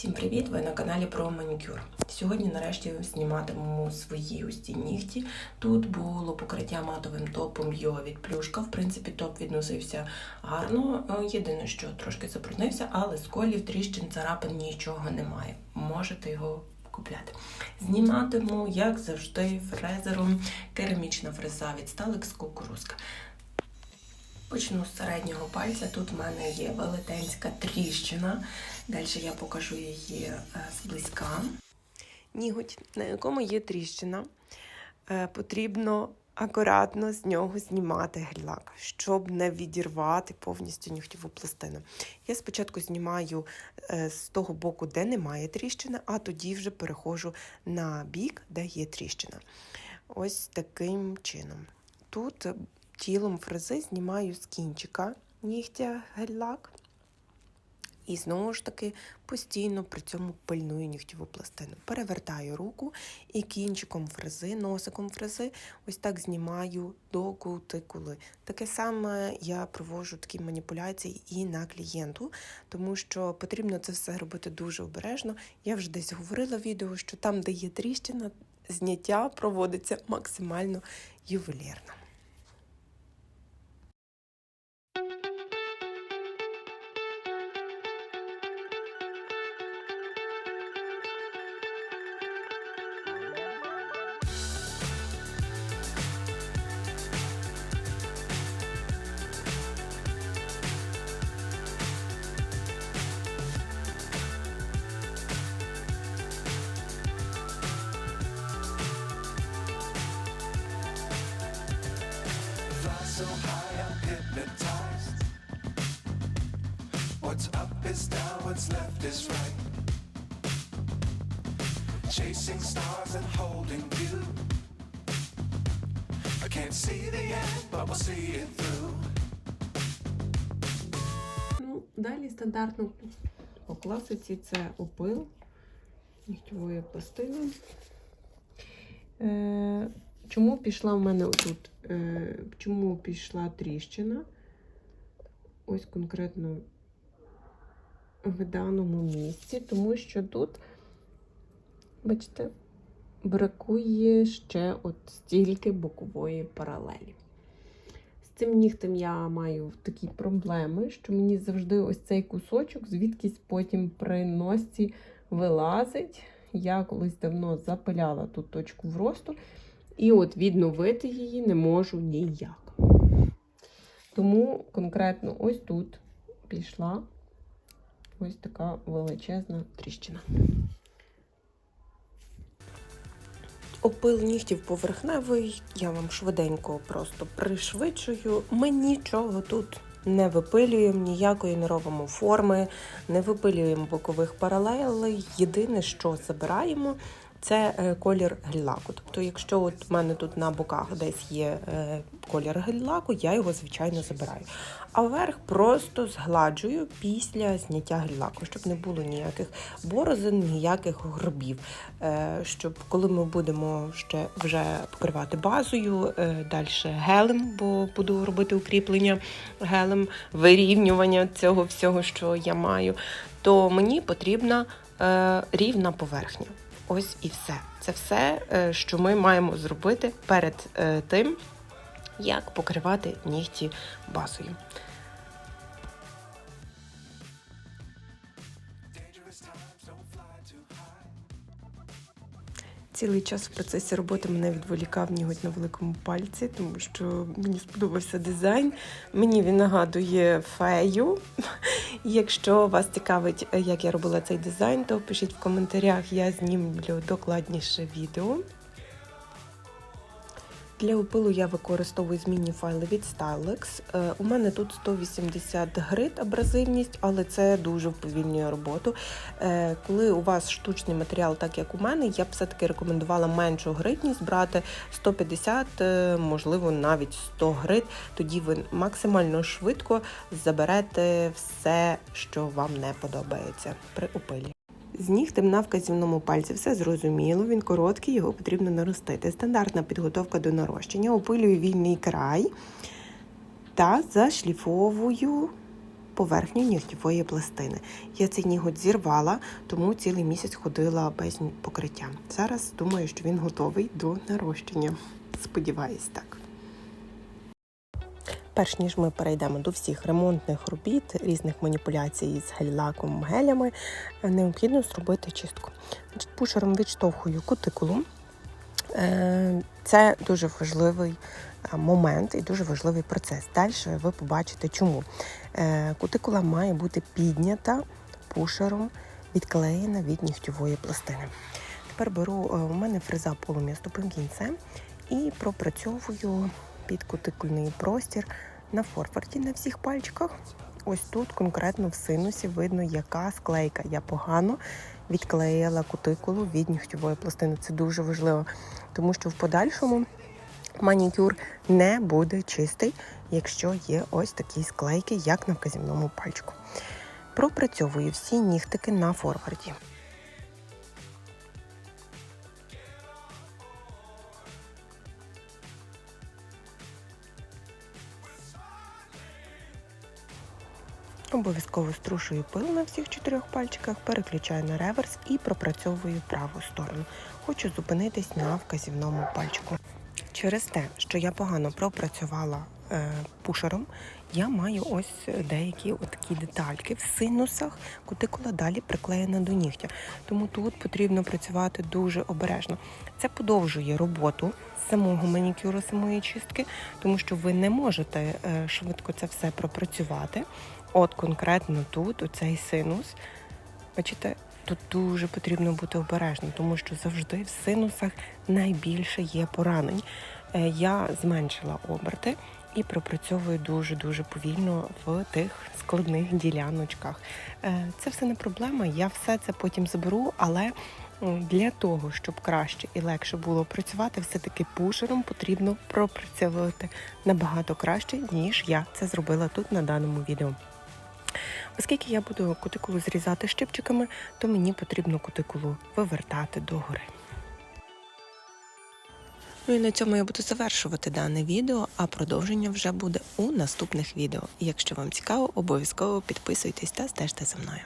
Всім привіт! Ви на каналі про манікюр. Сьогодні нарешті зніматиму свої ось нігті. Тут було покриття матовим топом Йо від плюшка. В принципі, топ відносився гарно. Е, Єдине, що трошки забруднився, але сколів, тріщин, царапин нічого немає. Можете його купляти. Зніматиму, як завжди, фрезером керамічна фреза від Stalex кукурузка. Почну з середнього пальця. Тут в мене є велетенська тріщина. Далі я покажу її е, зблизька. Ніготь, на якому є тріщина, Е, потрібно акуратно з нього знімати гель-лак, щоб не відірвати повністю нігтєву пластину. Я спочатку знімаю е, з того боку, де немає тріщини, а тоді вже переходжу на бік, де є тріщина. Ось таким чином. Тут тілом фрези знімаю з кінчика нігтя гель-лак. І знову ж таки постійно при цьому пильную нігтєву пластину. Перевертаю руку і кінчиком фрези, носиком фрези, ось так знімаю до кутикули. Таке саме я проводжу такі маніпуляції і на клієнту, тому що потрібно це все робити дуже обережно. Я вже десь говорила в відео, що там, де є тріщина, зняття проводиться максимально ювелірно. What's up is down, what's left is right. Chasing stars and holding you. I can't see the end, but we'll see it through. Ну, далі стандартно по класиці це опил нігтєвої пластини. Е, чому пішла в мене отут? Е, чому пішла тріщина? Ось конкретно в даному місці, тому що тут, бачите, бракує ще от стільки бокової паралелі. З цим нігтем я маю такі проблеми, що мені завжди ось цей кусочок, звідкись потім при носці вилазить. Я колись давно запиляла ту точку вросту, і от відновити її не можу ніяк. Тому конкретно ось тут пішла ось така величезна тріщина. Опил нігтів поверхневий, я вам швиденько просто пришвидшую. Ми нічого тут не випилюємо, ніякої не робимо форми, не випилюємо бокових паралелей. Єдине, що забираємо, це е, колір гель-лаку. Тобто, якщо от в мене тут на боках десь є е, колір гель-лаку, я його звичайно забираю. А вверх просто згладжую після зняття гель-лаку, щоб не було ніяких борозин, ніяких горбів. Е, Щоб коли ми будемо ще вже покривати базою, далі гелем, бо буду робити укріплення гелем, вирівнювання цього всього, що я маю, то мені потрібна рівна поверхня. Ось і все. Це все, е, що ми маємо зробити перед е, тим, як покривати нігті базою. Цілий час в процесі роботи мене відволікав ніготь на великому пальці, тому що мені сподобався дизайн. Мені він нагадує фею. Якщо вас цікавить, як я робила цей дизайн, то пишіть в коментарях, я знімлю докладніше відео. Для опилу я використовую змінні файли від Stylex. Е, У мене тут 180 грит абразивність, але це дуже вповільнює роботу. Е, Коли у вас штучний матеріал, так як у мене, я б все-таки рекомендувала меншу гритність брати 150, е, можливо, навіть 100 грит. Тоді ви максимально швидко заберете все, що вам не подобається при опилі. З нігтем на вказівному пальці все зрозуміло, він короткий, його потрібно наростити. Стандартна підготовка до нарощення. Опилюю вільний край та зашліфовую поверхню нігтєвої пластини. Я цей ніготь зірвала, тому цілий місяць ходила без покриття. Зараз думаю, що він готовий до нарощення. Сподіваюсь, так. Перш ніж ми перейдемо до всіх ремонтних робіт, різних маніпуляцій з гель-лаком, гелями, необхідно зробити чистку. Значить, Пушером відштовхую кутикулу. Е, Це дуже важливий е, момент і дуже важливий процес. Далі ви побачите, чому. Е, Кутикула має бути піднята пушером, відклеєна від нігтєвої пластини. Тепер беру у мене фреза полум'я з тупим кінцем і пропрацьовую під кутикульний простір на форварді на всіх пальчиках. Ось тут конкретно в синусі видно, яка склейка. Я погано відклеїла кутикулу від нігтєвої пластини. Це дуже важливо, тому що в подальшому манікюр не буде чистий, якщо є ось такі склейки, як на вказівному пальчику. Пропрацьовую всі нігтики на форварді. Обов'язково струшую пил на всіх чотирьох пальчиках, переключаю на реверс і пропрацьовую праву сторону. Хочу зупинитись на вказівному пальчику. Через те, що я погано пропрацювала пушером, я маю ось деякі такі детальки в синусах, кутикула далі приклеєна до нігтя. Тому тут потрібно працювати дуже обережно. Це подовжує роботу самого манікюру, самої чистки, тому що ви не можете е, швидко це все пропрацювати. От конкретно тут, оцей синус, бачите, тут дуже потрібно бути обережним, тому що завжди в синусах найбільше є поранень. Е, Я зменшила оберти і пропрацьовую дуже-дуже повільно в тих складних діляночках. Е, Це все не проблема, я все це потім заберу, але для того, щоб краще і легше було працювати, все-таки пушером потрібно пропрацьовувати набагато краще, ніж я це зробила тут на даному відео. Оскільки я буду кутикулу зрізати щипчиками, то мені потрібно кутикулу вивертати догори. Ну і на цьому я буду завершувати дане відео, а продовження вже буде у наступних відео. Якщо вам цікаво, обов'язково підписуйтесь та стежте за мною.